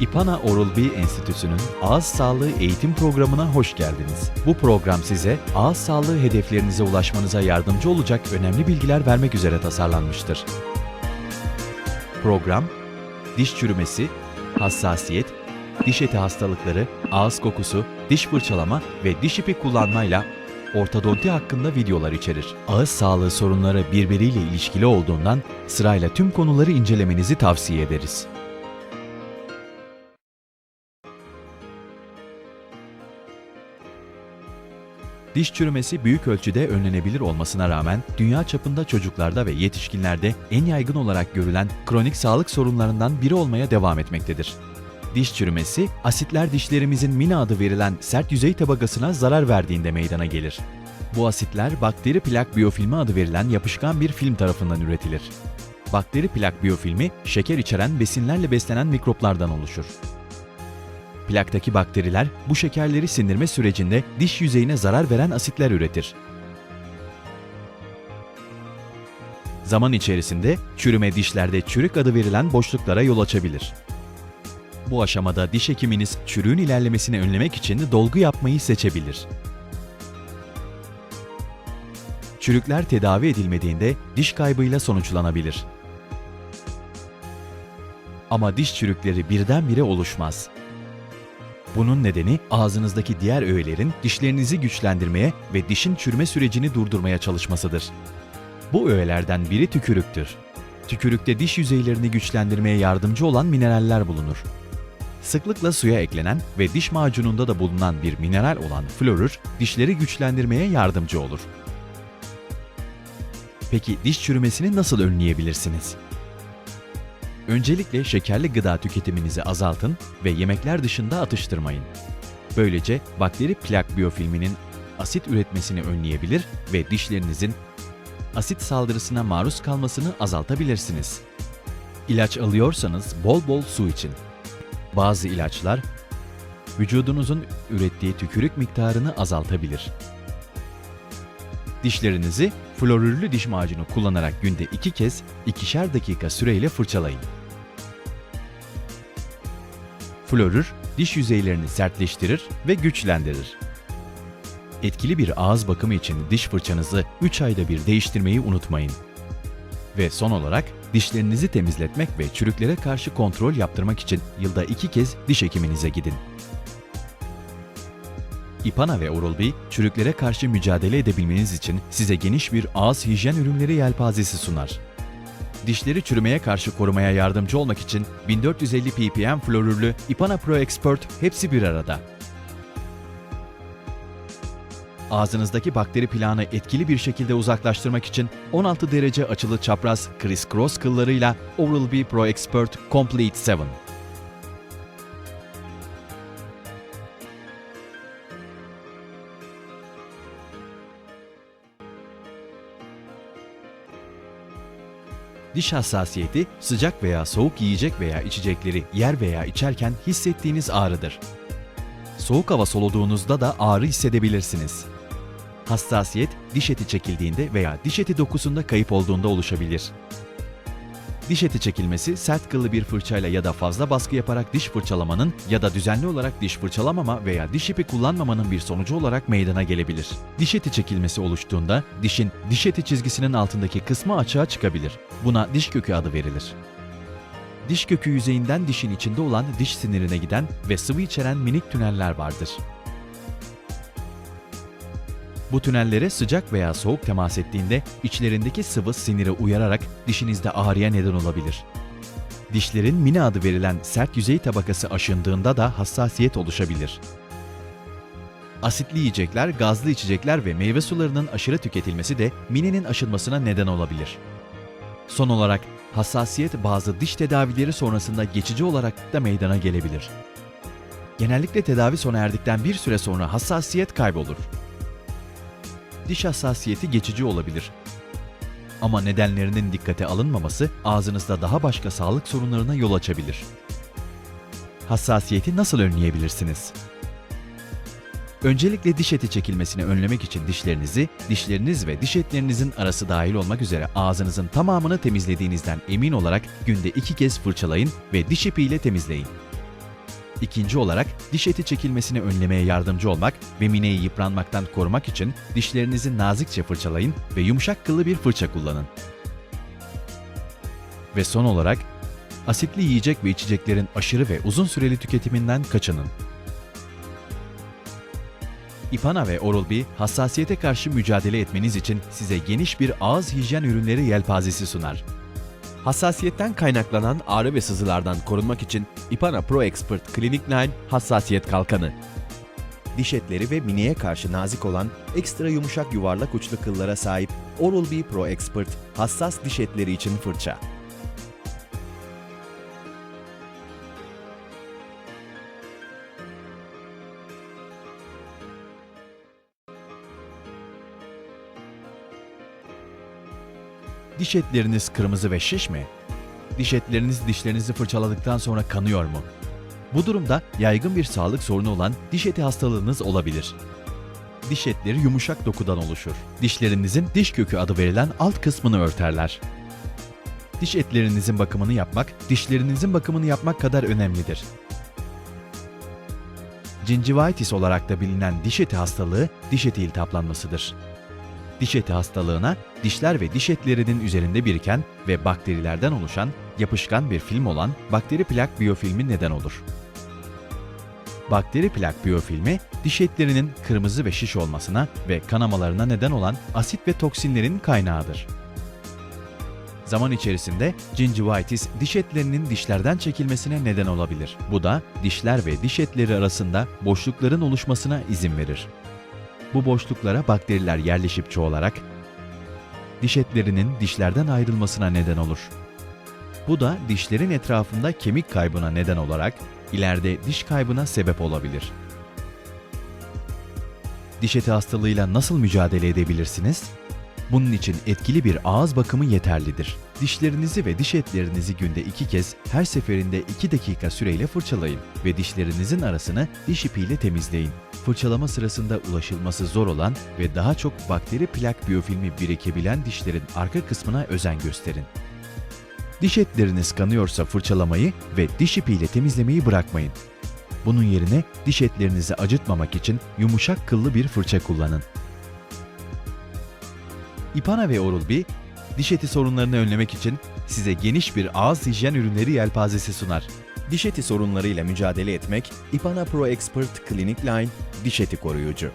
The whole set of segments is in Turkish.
İPANA Oral-B Enstitüsü'nün Ağız Sağlığı Eğitim Programı'na hoş geldiniz. Bu program size ağız sağlığı hedeflerinize ulaşmanıza yardımcı olacak önemli bilgiler vermek üzere tasarlanmıştır. Program, diş çürümesi, hassasiyet, diş eti hastalıkları, ağız kokusu, diş fırçalama ve diş ipi kullanmayla ortodonti hakkında videolar içerir. Ağız sağlığı sorunları birbiriyle ilişkili olduğundan sırayla tüm konuları incelemenizi tavsiye ederiz. Diş çürümesi büyük ölçüde önlenebilir olmasına rağmen dünya çapında çocuklarda ve yetişkinlerde en yaygın olarak görülen kronik sağlık sorunlarından biri olmaya devam etmektedir. Diş çürümesi, asitler dişlerimizin mina adı verilen sert yüzey tabakasına zarar verdiğinde meydana gelir. Bu asitler bakteri plak biyofilmi adı verilen yapışkan bir film tarafından üretilir. Bakteri plak biyofilmi, şeker içeren besinlerle beslenen mikroplardan oluşur. Plaktaki bakteriler bu şekerleri sindirme sürecinde diş yüzeyine zarar veren asitler üretir. Zaman içerisinde çürüme dişlerde çürük adı verilen boşluklara yol açabilir. Bu aşamada diş hekiminiz çürüğün ilerlemesini önlemek için dolgu yapmayı seçebilir. Çürükler tedavi edilmediğinde diş kaybıyla sonuçlanabilir. Ama diş çürükleri birdenbire oluşmaz. Bunun nedeni ağzınızdaki diğer öğelerin dişlerinizi güçlendirmeye ve dişin çürüme sürecini durdurmaya çalışmasıdır. Bu öğelerden biri tükürüktür. Tükürükte diş yüzeylerini güçlendirmeye yardımcı olan mineraller bulunur. Sıklıkla suya eklenen ve diş macununda da bulunan bir mineral olan florür, dişleri güçlendirmeye yardımcı olur. Peki diş çürümesini nasıl önleyebilirsiniz? Öncelikle şekerli gıda tüketiminizi azaltın ve yemekler dışında atıştırmayın. Böylece bakteri plak biyofilminin asit üretmesini önleyebilir ve dişlerinizin asit saldırısına maruz kalmasını azaltabilirsiniz. İlaç alıyorsanız bol bol su için. Bazı ilaçlar vücudunuzun ürettiği tükürük miktarını azaltabilir. Dişlerinizi florürlü diş macunu kullanarak günde iki kez ikişer dakika süreyle fırçalayın. Florür, diş yüzeylerini sertleştirir ve güçlendirir. Etkili bir ağız bakımı için diş fırçanızı 3 ayda bir değiştirmeyi unutmayın. Ve son olarak dişlerinizi temizletmek ve çürüklere karşı kontrol yaptırmak için yılda 2 kez diş hekiminize gidin. İpana ve Oral-B, çürüklere karşı mücadele edebilmeniz için size geniş bir ağız hijyen ürünleri yelpazesi sunar. Dişleri çürümeye karşı korumaya yardımcı olmak için 1450 ppm florürlü İpana Pro Expert hepsi bir arada. Ağzınızdaki bakteri plağını etkili bir şekilde uzaklaştırmak için 16 derece açılı çapraz criss-cross kıllarıyla Oral-B Pro Expert Complete 7. Diş hassasiyeti sıcak veya soğuk yiyecek veya içecekleri yer veya içerken hissettiğiniz ağrıdır. Soğuk hava soluduğunuzda da ağrı hissedebilirsiniz. Hassasiyet diş eti çekildiğinde veya diş eti dokusunda kayıp olduğunda oluşabilir. Diş eti çekilmesi sert kıllı bir fırçayla ya da fazla baskı yaparak diş fırçalamanın ya da düzenli olarak diş fırçalamama veya diş ipi kullanmamanın bir sonucu olarak meydana gelebilir. Diş eti çekilmesi oluştuğunda dişin diş eti çizgisinin altındaki kısmı açığa çıkabilir. Buna diş kökü adı verilir. Diş kökü yüzeyinden dişin içinde olan diş sinirine giden ve sıvı içeren minik tüneller vardır. Bu tünellere sıcak veya soğuk temas ettiğinde içlerindeki sıvı sinire uyararak dişinizde ağrıya neden olabilir. Dişlerin mini adı verilen sert yüzey tabakası aşındığında da hassasiyet oluşabilir. Asitli yiyecekler, gazlı içecekler ve meyve sularının aşırı tüketilmesi de mininin aşınmasına neden olabilir. Son olarak hassasiyet bazı diş tedavileri sonrasında geçici olarak da meydana gelebilir. Genellikle tedavi sona erdikten bir süre sonra hassasiyet kaybolur diş hassasiyeti geçici olabilir. Ama nedenlerinin dikkate alınmaması ağzınızda daha başka sağlık sorunlarına yol açabilir. Hassasiyeti nasıl önleyebilirsiniz? Öncelikle diş eti çekilmesini önlemek için dişlerinizi, dişleriniz ve diş etlerinizin arası dahil olmak üzere ağzınızın tamamını temizlediğinizden emin olarak günde iki kez fırçalayın ve diş ipiyle temizleyin. İkinci olarak diş eti çekilmesini önlemeye yardımcı olmak ve mineyi yıpranmaktan korumak için dişlerinizi nazikçe fırçalayın ve yumuşak kıllı bir fırça kullanın. Ve son olarak asitli yiyecek ve içeceklerin aşırı ve uzun süreli tüketiminden kaçının. İpana ve Oral-B hassasiyete karşı mücadele etmeniz için size geniş bir ağız hijyen ürünleri yelpazesi sunar. Hassasiyetten kaynaklanan ağrı ve sızılardan korunmak için Ipana Pro Expert Clinic Line hassasiyet kalkanı. Diş etleri ve mineye karşı nazik olan ekstra yumuşak yuvarlak uçlu kıllara sahip Oral-B Pro Expert hassas diş etleri için fırça. Diş etleriniz kırmızı ve şiş mi? Diş etleriniz dişlerinizi fırçaladıktan sonra kanıyor mu? Bu durumda yaygın bir sağlık sorunu olan diş eti hastalığınız olabilir. Diş etleri yumuşak dokudan oluşur. Dişlerinizin diş kökü adı verilen alt kısmını örterler. Diş etlerinizin bakımını yapmak, dişlerinizin bakımını yapmak kadar önemlidir. Gingivitis olarak da bilinen diş eti hastalığı diş eti iltihaplanmasıdır. Diş eti hastalığına dişler ve diş etlerinin üzerinde biriken ve bakterilerden oluşan yapışkan bir film olan bakteri plak biyofilmi neden olur. Bakteri plak biyofilmi diş etlerinin kırmızı ve şiş olmasına ve kanamalarına neden olan asit ve toksinlerin kaynağıdır. Zaman içerisinde gingivitis diş etlerinin dişlerden çekilmesine neden olabilir. Bu da dişler ve diş etleri arasında boşlukların oluşmasına izin verir. Bu boşluklara bakteriler yerleşip çoğalarak diş etlerinin dişlerden ayrılmasına neden olur. Bu da dişlerin etrafında kemik kaybına neden olarak ileride diş kaybına sebep olabilir. Diş eti hastalığıyla nasıl mücadele edebilirsiniz? Bunun için etkili bir ağız bakımı yeterlidir. Dişlerinizi ve diş etlerinizi günde iki kez her seferinde 2 dakika süreyle fırçalayın ve dişlerinizin arasını diş ipiyle temizleyin. Fırçalama sırasında ulaşılması zor olan ve daha çok bakteri plak biyofilmi birikebilen dişlerin arka kısmına özen gösterin. Diş etleriniz kanıyorsa fırçalamayı ve diş ipiyle temizlemeyi bırakmayın. Bunun yerine diş etlerinizi acıtmamak için yumuşak kıllı bir fırça kullanın. Ipana ve Oral-B, diş eti sorunlarını önlemek için size geniş bir ağız hijyen ürünleri yelpazesi sunar. Diş eti sorunlarıyla mücadele etmek Ipana Pro Expert Clinic Line diş eti koruyucu.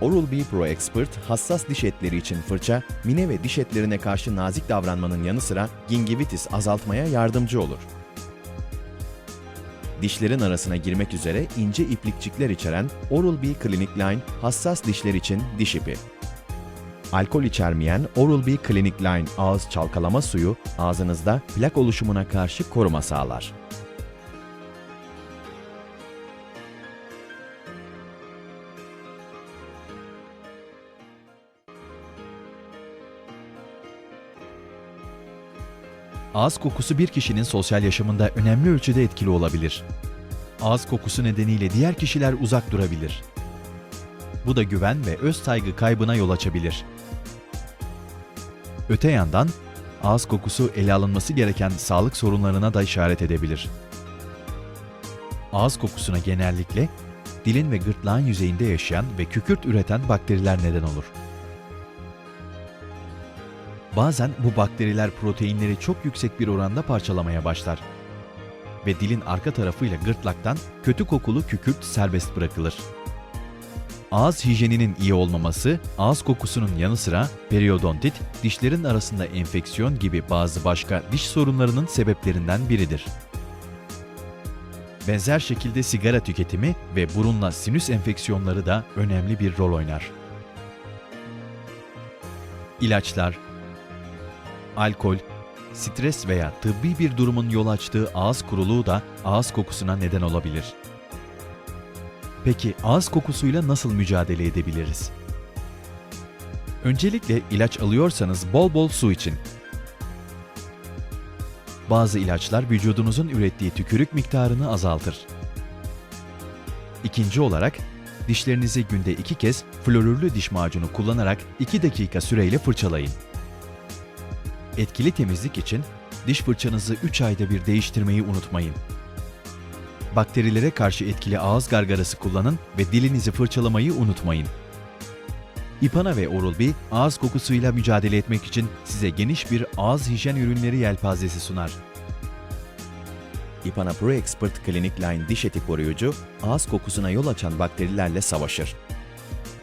Oral-B Pro Expert hassas diş etleri için fırça, mine ve diş etlerine karşı nazik davranmanın yanı sıra gingivitis azaltmaya yardımcı olur. Dişlerin arasına girmek üzere ince iplikçikler içeren Oral-B Clinic Line hassas dişler için diş ipi. Alkol içermeyen Oral-B Clinic Line ağız çalkalama suyu ağzınızda plak oluşumuna karşı koruma sağlar. Ağız kokusu bir kişinin sosyal yaşamında önemli ölçüde etkili olabilir. Ağız kokusu nedeniyle diğer kişiler uzak durabilir. Bu da güven ve öz saygı kaybına yol açabilir. Öte yandan, ağız kokusu ele alınması gereken sağlık sorunlarına da işaret edebilir. Ağız kokusuna genellikle dilin ve gırtlağın yüzeyinde yaşayan ve kükürt üreten bakteriler neden olur. Bazen bu bakteriler proteinleri çok yüksek bir oranda parçalamaya başlar ve dilin arka tarafıyla gırtlaktan kötü kokulu kükürt serbest bırakılır. Ağız hijyeninin iyi olmaması, ağız kokusunun yanı sıra periodontit, dişlerin arasında enfeksiyon gibi bazı başka diş sorunlarının sebeplerinden biridir. Benzer şekilde sigara tüketimi ve burunla sinüs enfeksiyonları da önemli bir rol oynar. İlaçlar, alkol, stres veya tıbbi bir durumun yol açtığı ağız kuruluğu da ağız kokusuna neden olabilir. Peki ağız kokusuyla nasıl mücadele edebiliriz? Öncelikle ilaç alıyorsanız bol bol su için. Bazı ilaçlar vücudunuzun ürettiği tükürük miktarını azaltır. İkinci olarak dişlerinizi günde iki kez florürlü diş macunu kullanarak 2 dakika süreyle fırçalayın. Etkili temizlik için diş fırçanızı 3 ayda bir değiştirmeyi unutmayın. bakterilere karşı etkili ağız gargarası kullanın ve dilinizi fırçalamayı unutmayın. İpana ve Oral-B ağız kokusuyla mücadele etmek için size geniş bir ağız hijyen ürünleri yelpazesi sunar. Ipana Pro Expert Clinic Line diş eti koruyucu, ağız kokusuna yol açan bakterilerle savaşır.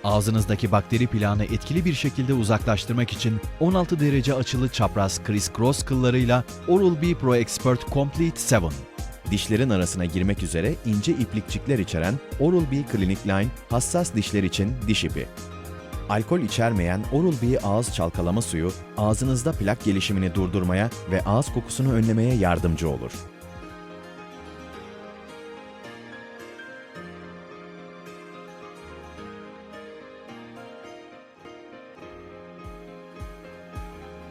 Ağzınızdaki bakteri plağını etkili bir şekilde uzaklaştırmak için 16 derece açılı çapraz criss cross kıllarıyla Oral-B Pro Expert Complete 7. Dişlerin arasına girmek üzere ince iplikçikler içeren Oral-B Clinic Line hassas dişler için diş ipi. Alkol içermeyen Oral-B ağız çalkalama suyu, ağzınızda plak gelişimini durdurmaya ve ağız kokusunu önlemeye yardımcı olur.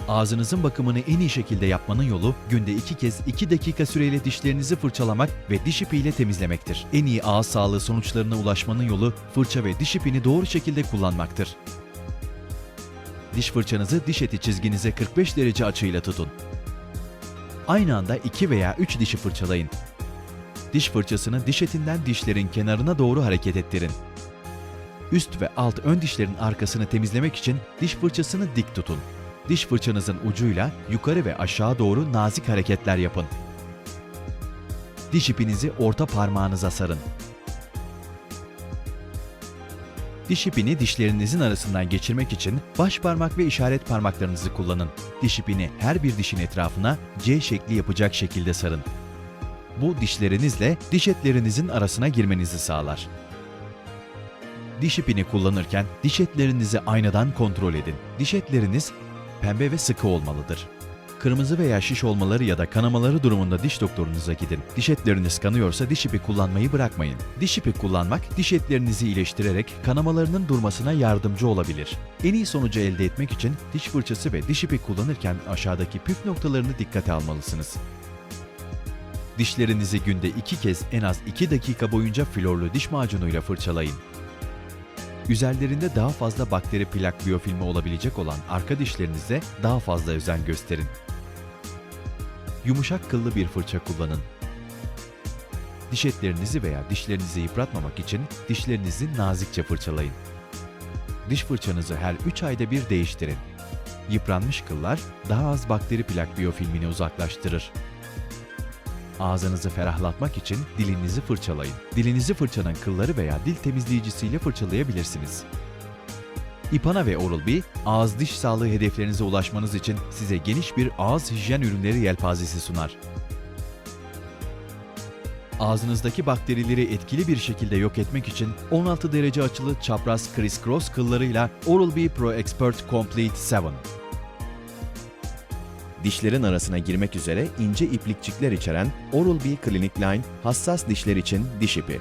Ağzınızın bakımını en iyi şekilde yapmanın yolu günde iki kez 2 dakika süreyle dişlerinizi fırçalamak ve diş ipiyle temizlemektir. En iyi ağız sağlığı sonuçlarına ulaşmanın yolu fırça ve diş ipini doğru şekilde kullanmaktır. Diş fırçanızı diş eti çizginize 45 derece açıyla tutun. Aynı anda 2 veya 3 dişi fırçalayın. Diş fırçasını diş etinden dişlerin kenarına doğru hareket ettirin. Üst ve alt ön dişlerin arkasını temizlemek için diş fırçasını dik tutun. Diş fırçanızın ucuyla yukarı ve aşağı doğru nazik hareketler yapın. Diş ipinizi orta parmağınıza sarın. Diş ipini dişlerinizin arasından geçirmek için baş parmak ve işaret parmaklarınızı kullanın. Diş ipini her bir dişin etrafına C şekli yapacak şekilde sarın. Bu dişlerinizle diş etlerinizin arasına girmenizi sağlar. Diş ipini kullanırken diş etlerinizi aynadan kontrol edin. Diş etleriniz pembe ve sıkı olmalıdır. Kırmızı veya şiş olmaları ya da kanamaları durumunda diş doktorunuza gidin. Diş etleriniz kanıyorsa diş ipi kullanmayı bırakmayın. Diş ipi kullanmak diş etlerinizi iyileştirerek kanamalarının durmasına yardımcı olabilir. En iyi sonucu elde etmek için diş fırçası ve diş ipi kullanırken aşağıdaki püf noktalarını dikkate almalısınız. Dişlerinizi günde iki kez en az 2 dakika boyunca florlu diş macunuyla fırçalayın. Üzerlerinde daha fazla bakteri plak biyofilmi olabilecek olan arka dişlerinize daha fazla özen gösterin. Yumuşak kıllı bir fırça kullanın. Diş etlerinizi veya dişlerinizi yıpratmamak için dişlerinizi nazikçe fırçalayın. Diş fırçanızı her 3 ayda bir değiştirin. Yıpranmış kıllar daha az bakteri plak biyofilmini uzaklaştırır. Ağzınızı ferahlatmak için dilinizi fırçalayın. Dilinizi fırçanın kılları veya dil temizleyicisiyle fırçalayabilirsiniz. İpana ve Oral-B, ağız diş sağlığı hedeflerinize ulaşmanız için size geniş bir ağız hijyen ürünleri yelpazesi sunar. Ağzınızdaki bakterileri etkili bir şekilde yok etmek için 16 derece açılı çapraz criss cross kıllarıyla Oral-B Pro Expert Complete 7. Dişlerin arasına girmek üzere ince iplikçikler içeren Oral-B Clinic Line hassas dişler için diş ipi.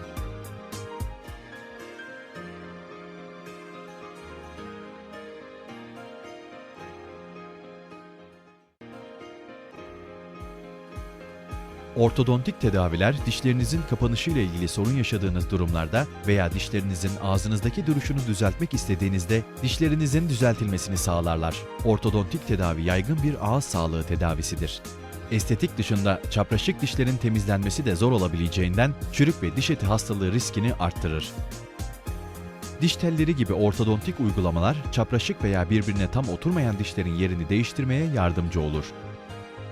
Ortodontik tedaviler dişlerinizin kapanışıyla ilgili sorun yaşadığınız durumlarda veya dişlerinizin ağzınızdaki duruşunu düzeltmek istediğinizde dişlerinizin düzeltilmesini sağlarlar. Ortodontik tedavi yaygın bir ağız sağlığı tedavisidir. Estetik dışında çapraşık dişlerin temizlenmesi de zor olabileceğinden çürük ve diş eti hastalığı riskini arttırır. Diş telleri gibi ortodontik uygulamalar çapraşık veya birbirine tam oturmayan dişlerin yerini değiştirmeye yardımcı olur.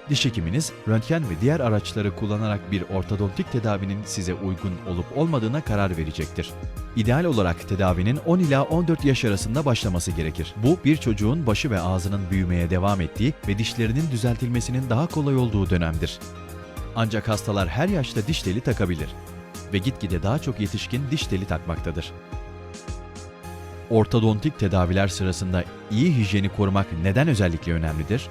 Diş hekiminiz, röntgen ve diğer araçları kullanarak bir ortodontik tedavinin size uygun olup olmadığına karar verecektir. İdeal olarak tedavinin 10 ila 14 yaş arasında başlaması gerekir. Bu bir çocuğun başı ve ağzının büyümeye devam ettiği ve dişlerinin düzeltilmesinin daha kolay olduğu dönemdir. Ancak hastalar her yaşta diş teli takabilir ve gitgide daha çok yetişkin diş teli takmaktadır. Ortodontik tedaviler sırasında iyi hijyeni korumak neden özellikle önemlidir?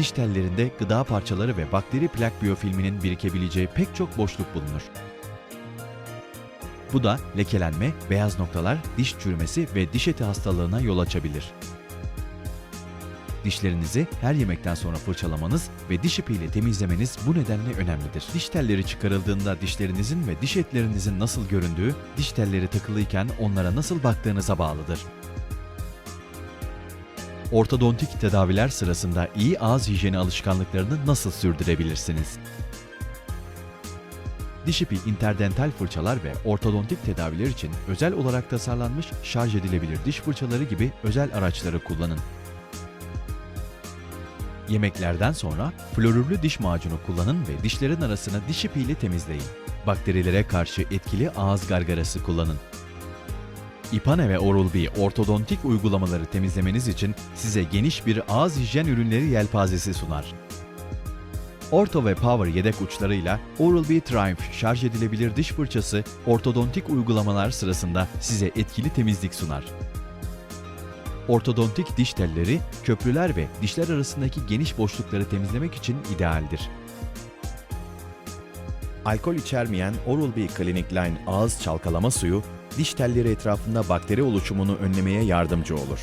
Diş tellerinde gıda parçaları ve bakteri plak biyofilminin birikebileceği pek çok boşluk bulunur. Bu da lekelenme, beyaz noktalar, diş çürümesi ve diş eti hastalığına yol açabilir. Dişlerinizi her yemekten sonra fırçalamanız ve diş ipiyle temizlemeniz bu nedenle önemlidir. Diş telleri çıkarıldığında dişlerinizin ve diş etlerinizin nasıl göründüğü, diş telleri takılıyken onlara nasıl baktığınıza bağlıdır. Ortodontik tedaviler sırasında iyi ağız hijyeni alışkanlıklarını nasıl sürdürebilirsiniz? Diş ipi interdental fırçalar ve ortodontik tedaviler için özel olarak tasarlanmış şarj edilebilir diş fırçaları gibi özel araçları kullanın. Yemeklerden sonra florürlü diş macunu kullanın ve dişlerin arasını diş ipiyle temizleyin. Bakterilere karşı etkili ağız gargarası kullanın. İpane ve Oral-B ortodontik uygulamaları temizlemeniz için size geniş bir ağız hijyen ürünleri yelpazesi sunar. Orto ve Power yedek uçlarıyla Oral-B Triumph şarj edilebilir diş fırçası ortodontik uygulamalar sırasında size etkili temizlik sunar. Ortodontik diş telleri, köprüler ve dişler arasındaki geniş boşlukları temizlemek için idealdir. Alkol içermeyen Oral-B Clinic Line ağız çalkalama suyu, diş telleri etrafında bakteri oluşumunu önlemeye yardımcı olur.